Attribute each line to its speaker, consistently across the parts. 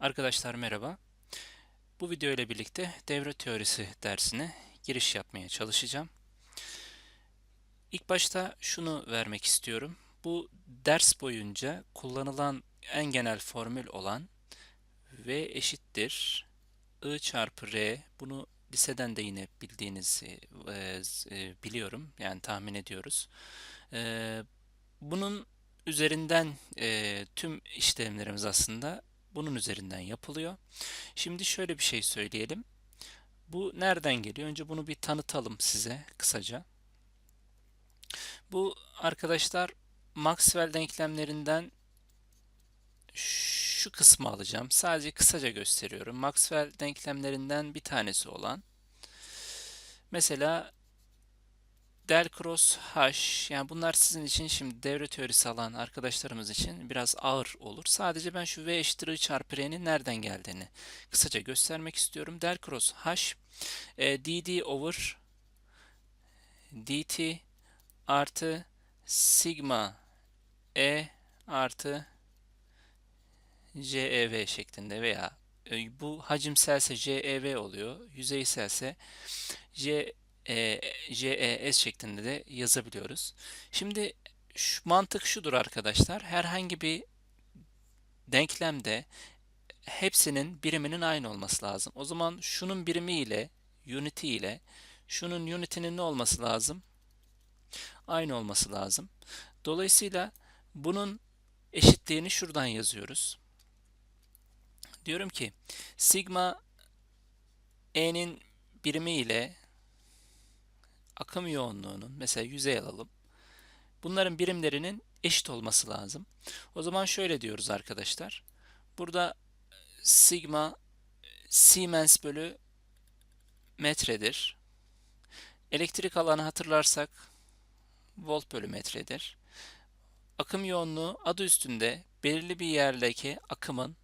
Speaker 1: Arkadaşlar merhaba. Bu video ile birlikte devre teorisi dersine giriş yapmaya çalışacağım. İlk başta şunu vermek istiyorum. Bu ders boyunca kullanılan en genel formül olan V eşittir I çarpı R. Bunu liseden de yine bildiğinizi e, e, biliyorum. Yani tahmin ediyoruz. E, bunun üzerinden e, tüm işlemlerimiz aslında bunun üzerinden yapılıyor. Şimdi şöyle bir şey söyleyelim. Bu nereden geliyor? Önce bunu bir tanıtalım size kısaca. Bu arkadaşlar Maxwell denklemlerinden şu kısmı alacağım. Sadece kısaca gösteriyorum. Maxwell denklemlerinden bir tanesi olan mesela del cross h yani bunlar sizin için şimdi devre teorisi alan arkadaşlarımız için biraz ağır olur. Sadece ben şu v eşittir i çarpı r'nin nereden geldiğini kısaca göstermek istiyorum. Del cross h e, dd over dt artı sigma e artı cev şeklinde veya e, bu hacimselse cev oluyor. Yüzeyselse c e, JES şeklinde de yazabiliyoruz. Şimdi şu mantık şudur arkadaşlar. Herhangi bir denklemde hepsinin biriminin aynı olması lazım. O zaman şunun birimi ile unity ile şunun unity'nin ne olması lazım? Aynı olması lazım. Dolayısıyla bunun eşitliğini şuradan yazıyoruz. Diyorum ki sigma e'nin birimi ile akım yoğunluğunun mesela yüzey alalım. Bunların birimlerinin eşit olması lazım. O zaman şöyle diyoruz arkadaşlar. Burada sigma Siemens bölü metredir. Elektrik alanı hatırlarsak volt bölü metredir. Akım yoğunluğu adı üstünde belirli bir yerdeki akımın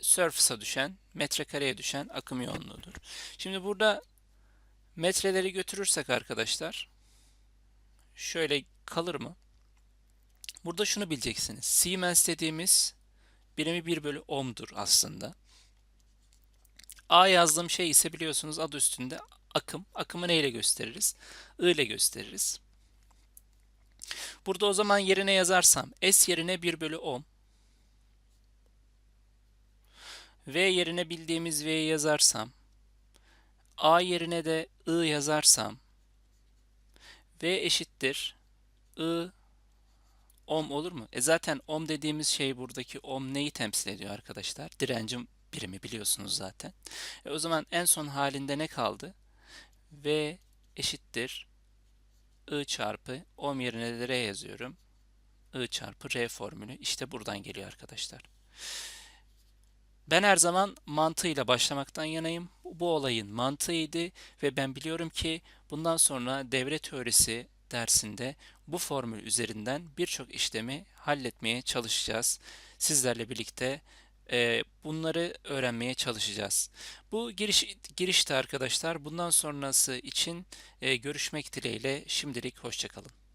Speaker 1: surface'a düşen, metrekareye düşen akım yoğunluğudur. Şimdi burada Metreleri götürürsek arkadaşlar şöyle kalır mı? Burada şunu bileceksiniz. Siemens dediğimiz birimi 1 bölü ohm'dur aslında. A yazdığım şey ise biliyorsunuz adı üstünde akım. Akımı neyle gösteririz? I ile gösteririz. Burada o zaman yerine yazarsam S yerine 1 bölü ohm. V yerine bildiğimiz V'yi yazarsam A yerine de I yazarsam V eşittir I ohm olur mu? E zaten ohm dediğimiz şey buradaki ohm neyi temsil ediyor arkadaşlar? Direncin birimi biliyorsunuz zaten. E o zaman en son halinde ne kaldı? V eşittir I çarpı ohm yerine de R yazıyorum. I çarpı R formülü işte buradan geliyor arkadaşlar. Ben her zaman mantığıyla başlamaktan yanayım. Bu olayın mantığıydı ve ben biliyorum ki bundan sonra devre teorisi dersinde bu formül üzerinden birçok işlemi halletmeye çalışacağız. Sizlerle birlikte e, bunları öğrenmeye çalışacağız. Bu giriş girişte arkadaşlar. Bundan sonrası için e, görüşmek dileğiyle şimdilik hoşçakalın.